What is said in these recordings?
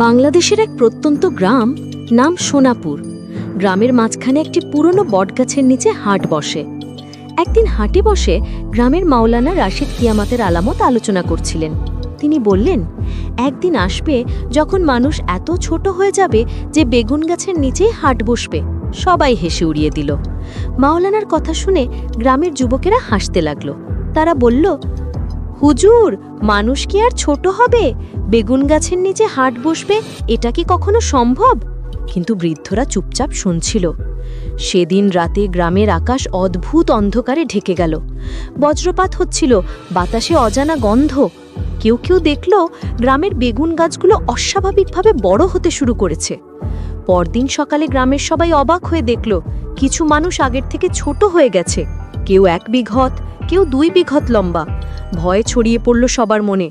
বাংলাদেশের এক প্রত্যন্ত গ্রাম, নাম সোনাপুর। গ্রামের মাঝখানে একটি পুরনো বটগাছের নিচে হাট বসে। একদিন হাটে বসে গ্রামের মাওলানা রাশিদ কিয়ামাতের আলামত আলোচনা করছিলেন। তিনি বললেন, একদিন আসবে যখন মানুষ এত ছোট হয়ে যাবে যে বেগুন গাছের নিচেই হাট বসবে। সবাই হেসে উড়িয়ে দিল। মাওলানার কথা শুনে গ্রামের যুবকেরা হাসতে লাগল। তারা বলল হুজুর, মানুষ কি আর ছোট হবে? বেগুন গাছের নিচে হাট বসবে, এটা কি কখনো সম্ভব? কিন্তু বৃদ্ধরা চুপচাপ শুনছিল। সেদিন রাতে গ্রামের আকাশ অদ্ভুত অন্ধকারে ঢেকে গেল। বজ্রপাত হচ্ছিল, বাতাসে অজানা গন্ধ। কেউ কেউ দেখল, গ্রামের বেগুন গাছগুলো অস্বাভাবিকভাবে বড় হতে শুরু করেছে। পরদিন সকালে গ্রামের সবাই অবাক হয়ে দেখল, কিছু মানুষ আগের থেকে ছোট হয়ে গেছে। কেউ এক বিঘত, কেউ দুই বিঘত লম্বা। ভয় ছড়িয়ে পড়ল সবার মনে।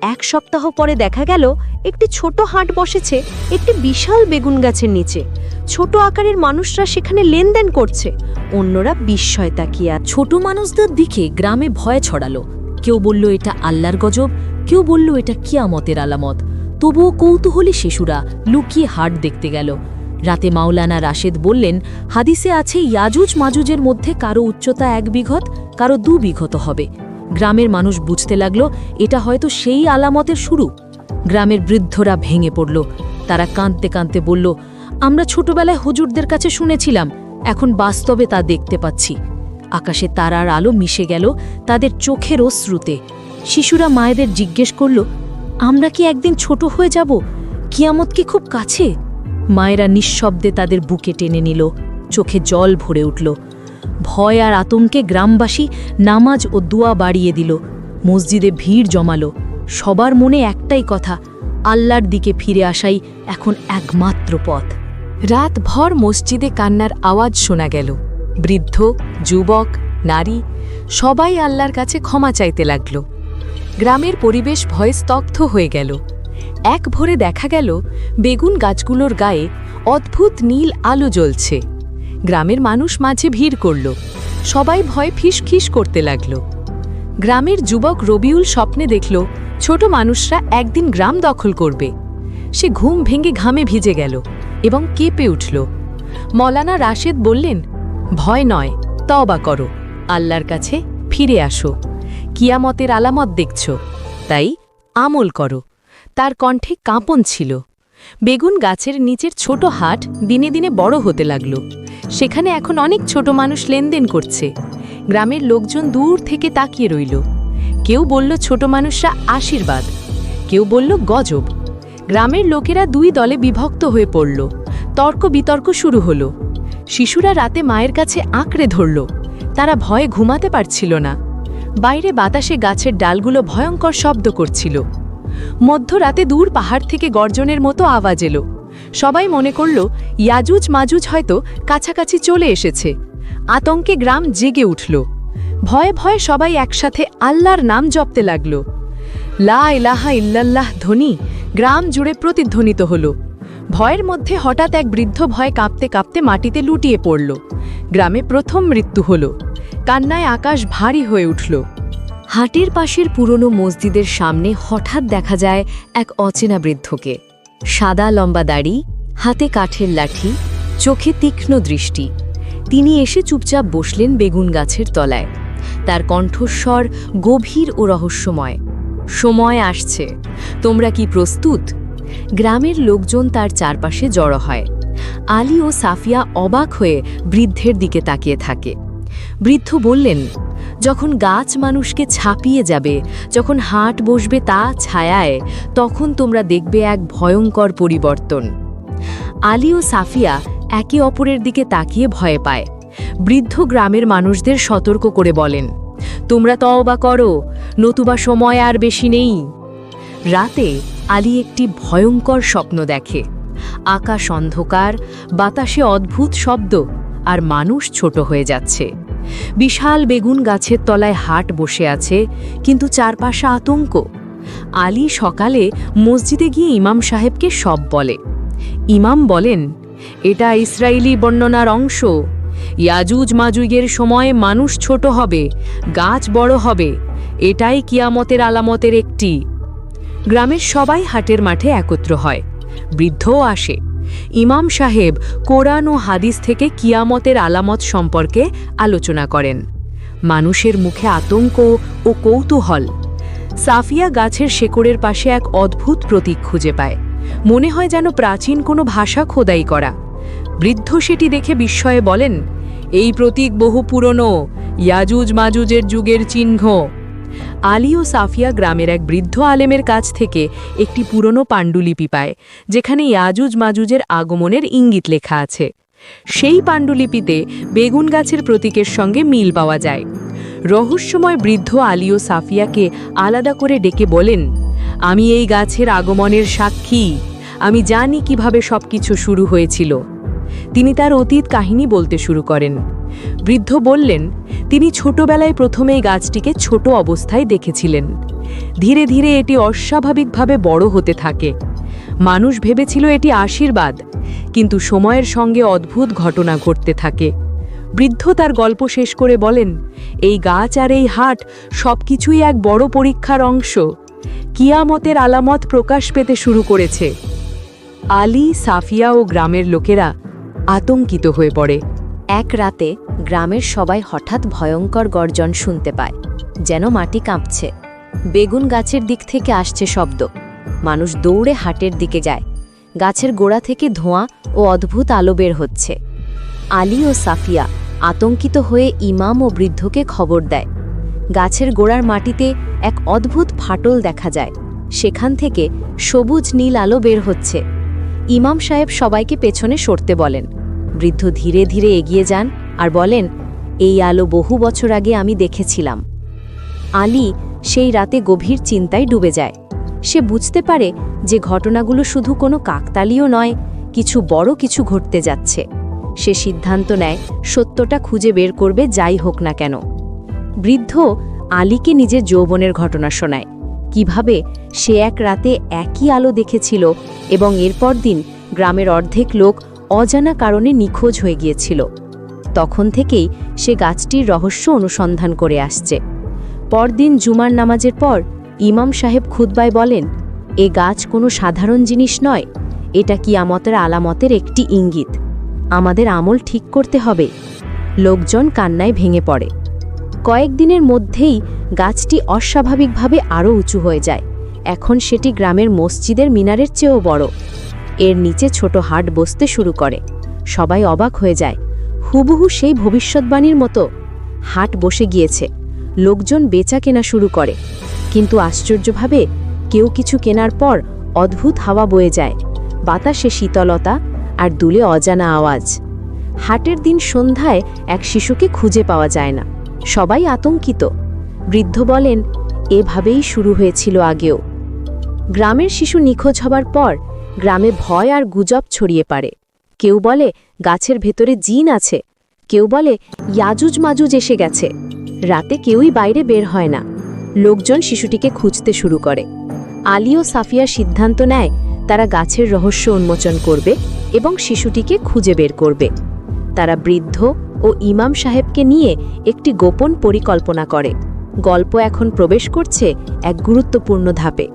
এক সপ্তাহ পরে দেখা গেল, একটি ছোট হাট বসেছে, একটি বিশাল বেগুন গাছের নিচে। ছোট আকারের মানুষরা সেখানে লেনদেন করছে। অন্যরা বিস্ময় তাকিয়া ছোট মানুষদের দিকে গ্রামে ভয় ছড়ালো। কেউ বলল, এটা আল্লাহর গজব। কেউ বলল, এটা কিয়ামতের আলামত। তবুও কৌতূহলী শিশুরা লুকিয়ে হাট দেখতে গেল। রাতে মাওলানা রাশেদ বললেন, হাদিসে আছে ইয়াজুজ মাজুজের মধ্যে কারও উচ্চতা এক বিঘত, কারও দু বিঘত হবে। গ্রামের মানুষ বুঝতে লাগল, এটা হয়তো সেই আলামতের শুরু। গ্রামের বৃদ্ধরা ভেঙে পড়ল। তারা কাঁদতে কাঁদতে বলল, আমরা ছোটবেলায় হুজুরদের কাছে শুনেছিলাম, এখন বাস্তবে তা দেখতে পাচ্ছি। আকাশে তারার আলো মিশে গেল তাদের চোখের অশ্রুতে। শিশুরা মায়েদের জিজ্ঞেস করল, আমরা কি একদিন ছোট হয়ে যাব? কিয়ামত কি খুব কাছে? মায়েরা নিঃশব্দে তাদের বুকে টেনে নিল। চোখে জল ভরে উঠল। ভয় আর আতঙ্কে গ্রামবাসী নামাজ ও দুয়া বাড়িয়ে দিল। মসজিদে ভিড় জমালো। সবার মনে একটাই কথা, আল্লাহর দিকে ফিরে আসাই এখন একমাত্র পথ। রাতভর মসজিদে কান্নার আওয়াজ শোনা গেল। বৃদ্ধ, যুবক, নারী, সবাই আল্লাহর কাছে ক্ষমা চাইতে লাগল। গ্রামের পরিবেশ ভয়ে স্তব্ধ হয়ে গেল। এক ভোরে দেখা গেল, বেগুন গাছগুলোর গায়ে অদ্ভুত নীল আলো জ্বলছে। গ্রামের মানুষ মাঝে ভিড় করল। সবাই ভয় ফিসখিস করতে লাগল। গ্রামের যুবক রবিউল স্বপ্নে দেখল, ছোট মানুষরা একদিন গ্রাম দখল করবে। সে ঘুম ভেঙে ঘামে ভিজে গেল এবং কেঁপে উঠল। মলানা রাশেদ বললেন, ভয় নয় তবা করো। আল্লাহর কাছে ফিরে আসো। কিয়ামতের আলামত দেখছ। তাই আমল করো। তার কণ্ঠে কাঁপন ছিল। বেগুন গাছের নিচের ছোট হাট দিনে দিনে বড় হতে লাগল। সেখানে এখন অনেক ছোট মানুষ লেনদেন করছে। গ্রামের লোকজন দূর থেকে তাকিয়ে রইল। কেউ বলল ছোট মানুষরা আশীর্বাদ, কেউ বলল গজব। গ্রামের লোকেরা দুই দলে বিভক্ত হয়ে পড়ল। তর্ক বিতর্ক শুরু হলো। শিশুরা রাতে মায়ের কাছে আঁকড়ে ধরল। তারা ভয়ে ঘুমাতে পারছিল না। বাইরে বাতাসে গাছের ডালগুলো ভয়ঙ্কর শব্দ করছিল। মধ্যরাতে দূর পাহাড় থেকে গর্জনের মতো আওয়াজ এলো। সবাই মনে করল, ইয়াজুজ মাজুজ হয়তো কাছাকাছি চলে এসেছে। আতঙ্কে গ্রাম জেগে উঠল। ভয়ে ভয়ে সবাই একসাথে আল্লাহর নাম জপতে লাগল। লা ইলাহা ইল্লাল্লাহ ধ্বনি গ্রাম জুড়ে প্রতিধ্বনিত হল। ভয়ের মধ্যে হঠাৎ এক বৃদ্ধ ভয় কাঁপতে কাঁপতে মাটিতে লুটিয়ে পড়ল। গ্রামে প্রথম মৃত্যু হল। কান্নায় আকাশ ভারী হয়ে উঠল। হাটের পাশের পুরনো মসজিদের সামনে হঠাৎ দেখা যায় এক অচেনা বৃদ্ধকে। সাদা লম্বা দাড়ি, হাতে কাঠের লাঠি, চোখে তীক্ষ্ণ দৃষ্টি। তিনি এসে চুপচাপ বসলেন বেগুন গাছের তলায়। তার কণ্ঠস্বর গভীর ও রহস্যময়। সময় আসছে। তোমরা কি প্রস্তুত? গ্রামের লোকজন তার চারপাশে জড়ো হয়। আলী ও সাফিয়া অবাক হয়ে বৃদ্ধের দিকে তাকিয়ে থাকে। বৃদ্ধ বললেন, যখন গাছ মানুষকে ছাপিয়ে যাবে, যখন হাট বসবে তা ছায়ায়, তখন তোমরা দেখবে এক ভয়ঙ্কর পরিবর্তন। আলী ও সাফিয়া একে অপরের দিকে তাকিয়ে ভয় পায়। বৃদ্ধ গ্রামের মানুষদের সতর্ক করে বলেন, তোমরা তওবা করো, নতুবা সময় আর বেশি নেই। রাতে আলী একটি ভয়ঙ্কর স্বপ্ন দেখে। আকাশ অন্ধকার, বাতাসে অদ্ভুত শব্দ, আর মানুষ ছোট হয়ে যাচ্ছে। বিশাল বেগুন গাছের তলায় হাট বসে আছে, কিন্তু চারপাশে আতঙ্ক। আলী সকালে মসজিদে গিয়ে ইমাম সাহেবকে সব বলে। ইমাম বলেন, এটা ইসরায়েলি বর্ণনার অংশ। ইয়াজুজ মাজুজের সময় মানুষ ছোট হবে, গাছ বড় হবে। এটাই কিয়ামতের আলামতের একটি। গ্রামের সবাই হাটের মাঠে একত্র হয়। বৃদ্ধও আসে। ইমাম সাহেব কোরআন ও হাদিস থেকে কিয়ামতের আলামত সম্পর্কে আলোচনা করেন। মানুষের মুখে আতঙ্ক ও কৌতূহল। সাফিয়া গাছের শেকড়ের পাশে এক অদ্ভুত প্রতীক খুঁজে পায়। মনে হয় যেন প্রাচীন কোনো ভাষা খোদাই করা। বৃদ্ধ সেটি দেখে বিস্ময়ে বলেন, এই প্রতীক বহু পুরনো ইয়াজুজ মাজুজের যুগের চিহ্ন। আলী ও সাফিয়া গ্রামের এক বৃদ্ধ আলেমের কাছ থেকে একটি পুরনো পাণ্ডুলিপি পায়, যেখানে ইয়াজুজ মাজুজের আগমনের ইঙ্গিত লেখা আছে। সেই পাণ্ডুলিপিতে বেগুন গাছের প্রতীকের সঙ্গে মিল পাওয়া যায়। রহস্যময় বৃদ্ধ আলী ও সাফিয়াকে আলাদা করে ডেকে বলেন, আমি এই গাছের আগমনের সাক্ষী। আমি জানি কীভাবে সবকিছু শুরু হয়েছিল। তিনি তার অতীত কাহিনী বলতে শুরু করেন। বৃদ্ধ বললেন, তিনি ছোটবেলায় প্রথমে এই গাছটিকে ছোট অবস্থায় দেখেছিলেন। ধীরে ধীরে এটি অস্বাভাবিকভাবে বড় হতে থাকে। মানুষ ভেবেছিল এটি আশীর্বাদ, কিন্তু সময়ের সঙ্গে অদ্ভুত ঘটনা ঘটতে থাকে। বৃদ্ধ তার গল্প শেষ করে বলেন, এই গাছ আর এই হাট সবকিছুই এক বড় পরীক্ষার অংশ। কিয়ামতের আলামত প্রকাশ পেতে শুরু করেছে। আলী, সাফিয়া ও গ্রামের লোকেরা আতঙ্কিত হয়ে পড়ে। এক রাতে গ্রামের সবাই হঠাৎ ভয়ঙ্কর গর্জন শুনতে পায়, যেন মাটি কাঁপছে। বেগুন গাছের দিক থেকে আসছে শব্দ। মানুষ দৌড়ে হাটের দিকে যায়। গাছের গোড়া থেকে ধোঁয়া ও অদ্ভুত আলো বের হচ্ছে। আলী ও সাফিয়া আতঙ্কিত হয়ে ইমাম ও বৃদ্ধকে খবর দেয়। গাছের গোড়ার মাটিতে এক অদ্ভুত ফাটল দেখা যায়। সেখান থেকে সবুজ নীল আলো বের হচ্ছে। ইমাম সাহেব সবাইকে পেছনে সরতে বলেন। বৃদ্ধ ধীরে ধীরে এগিয়ে যান আর বলেন, এই আলো বহু বছর আগে আমি দেখেছিলাম। আলী সেই রাতে গভীর চিন্তায় ডুবে যায়। সে বুঝতে পারে যে ঘটনাগুলো শুধু কোনো কাকতালীয় নয়, কিছু বড় কিছু ঘটতে যাচ্ছে। সে সিদ্ধান্ত নেয়, সত্যটা খুঁজে বের করবে যাই হোক না কেন। বৃদ্ধ আলীকে নিজের যৌবনের ঘটনা শোনায়। কীভাবে সে এক রাতে একই আলো দেখেছিল এবং এরপর দিন গ্রামের অর্ধেক লোক অজানা কারণে নিখোঁজ হয়ে গিয়েছিল। তখন থেকেই সে গাছটির রহস্য অনুসন্ধান করে আসছে। পরদিন জুমার নামাজের পর ইমাম সাহেব খুতবায় বলেন, এ গাছ কোনো সাধারণ জিনিস নয়। এটা কিয়ামতের আলামতের একটি ইঙ্গিত। আমাদের আমল ঠিক করতে হবে। লোকজন কান্নায় ভেঙে পড়ে। কয়েকদিনের মধ্যেই গাছটি অস্বাভাবিকভাবে আরও উঁচু হয়ে যায়। এখন সেটি গ্রামের মসজিদের মিনারের চেয়েও বড়। এর নিচে ছোট হাট বসতে শুরু করে। সবাই অবাক হয়ে যায়। হুবহু সেই ভবিষ্যৎবাণীর মতো হাট বসে গিয়েছে। লোকজন বেচা কেনা শুরু করে। কিন্তু আশ্চর্যভাবে কেউ কিছু কেনার পর অদ্ভুত হাওয়া বয়ে যায়। বাতাসে শীতলতা আর দুলে অজানা আওয়াজ। হাটের দিন সন্ধ্যায় এক শিশুকে খুঁজে পাওয়া যায় না। সবাই আতঙ্কিত। বৃদ্ধ বলেন, এভাবেই শুরু হয়েছিল আগেও। গ্রামের শিশু নিখোঁজ হবার পর গ্রামে ভয় আর গুজব ছড়িয়ে পারে কেউ বলে, গাছের ভেতরে জিন আছে। কেউ বলে, ইয়াজুজ মাজুজ এসে গেছে। রাতে কেউই বাইরে বের হয় না। লোকজন শিশুটিকে খুঁজতে শুরু করে। আলী ও সাফিয়া সিদ্ধান্ত নেয়, তারা গাছের রহস্য উন্মোচন করবে এবং শিশুটিকে খুঁজে বের করবে। তারা বৃদ্ধ ও ইমাম সাহেবকে নিয়ে একটি গোপন পরিকল্পনা করে। গল্প এখন প্রবেশ করছে এক গুরুত্বপূর্ণ ধাপে।